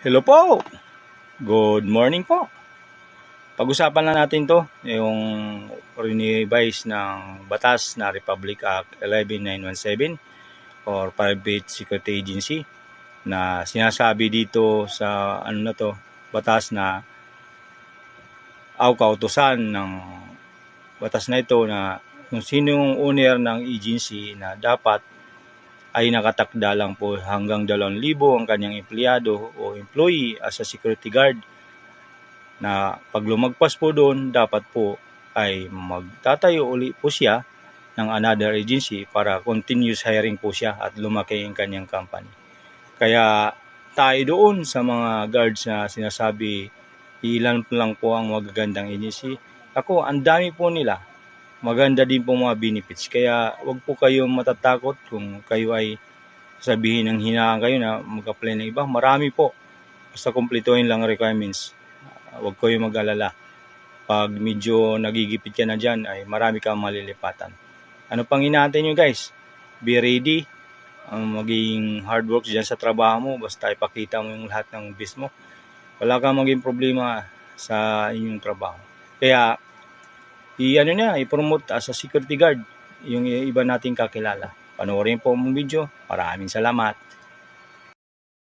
Hello po! Good morning po! Pag-usapan na natin to, yung revise ng batas na Republic Act 11917 or Private Security Agency na sinasabi dito sa ano na to, batas na aw kautusan ng batas na ito na kung sino yung owner ng agency na dapat ay nakatakda lang po hanggang 2,000 ang kanyang empleyado o employee as a security guard na pag lumagpas po doon, dapat po ay magtatayo uli po siya ng another agency para continuous hiring po siya at lumaki ang kanyang company. Kaya tayo doon sa mga guards na sinasabi ilan lang po ang magagandang agency. Ako, ang dami po nila. Maganda din po mga benefits. Kaya wag po kayong matatakot kung kayo ay sabihin ng hinaan kayo na mag-apply ng iba. Marami po. Basta kumpletuhin lang ang requirements. Huwag kayong mag-alala. Pag medyo nagigipit ka na dyan, ay marami kang malilipatan. Ano pang inaantay nyo guys? Be ready. Ang maging hard work dyan sa trabaho mo. Basta ipakita mo yung lahat ng best mo. Wala kang maging problema sa inyong trabaho. Kaya, i-ano niya, i-promote as a security guard yung iba nating kakilala. Panoorin po mong video. Maraming salamat.